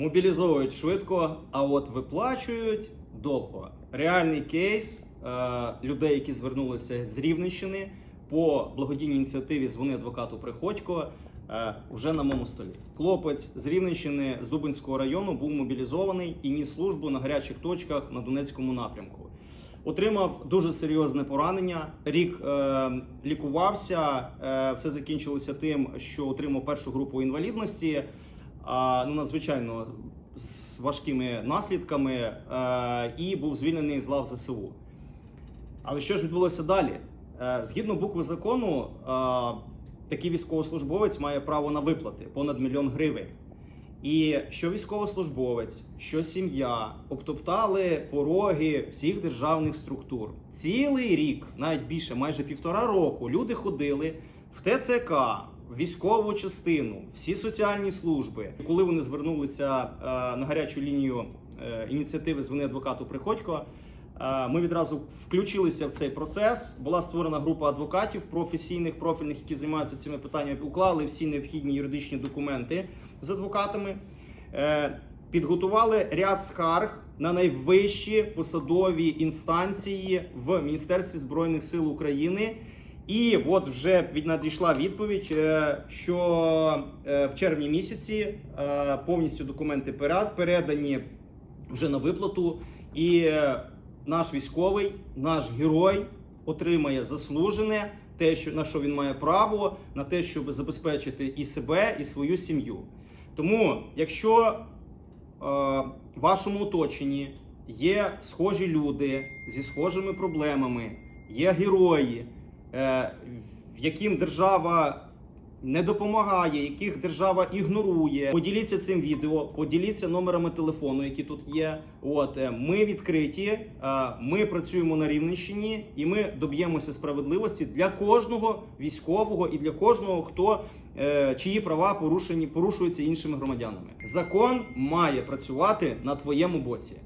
Мобілізовують швидко, а от виплачують довго. Реальний кейс е, людей, які звернулися з Рівненщини по благодійній ініціативі Звони адвокату Приходько. е, Уже на моєму столі. Хлопець з Рівненщини з Дубинського району був мобілізований і ніс службу на гарячих точках на Донецькому напрямку. Отримав дуже серйозне поранення. Рік е, лікувався. Е, все закінчилося тим, що отримав першу групу інвалідності. Ну, надзвичайно з важкими наслідками, е, і був звільнений з лав ЗСУ. Але що ж відбулося далі? Е, Згідно букви закону, е, такий військовослужбовець має право на виплати понад мільйон гривень. І що військовослужбовець, що сім'я обтоптали пороги всіх державних структур. Цілий рік, навіть більше, майже півтора року, люди ходили в ТЦК, військову частину, всі соціальні служби. Коли вони звернулися е, на гарячу лінію е, ініціативи Звони адвокату Приходько. Е, Ми відразу включилися в цей процес. Була створена група адвокатів професійних, профільних, які займаються цими питаннями, уклали всі необхідні юридичні документи з адвокатами, підготували ряд скарг на найвищі посадові інстанції в Міністерстві збройних сил України. І от вже надійшла відповідь, е, що е, в червні місяці е, повністю документи передані вже на виплату, і наш військовий, наш герой отримає заслужене те, що на що він має право, на те, щоб забезпечити і себе, і свою сім'ю. Тому, якщо в вашому оточенні є схожі люди зі схожими проблемами, є герої, яким держава не допомагає, яких держава ігнорує. Поділіться цим відео, поділіться номерами телефону, які тут є. От е, ми відкриті, е, ми працюємо на Рівненщині, і ми доб'ємося справедливості для кожного військового і для кожного, хто е, чиї права порушені порушуються іншими громадянами. Закон має працювати на твоєму боці.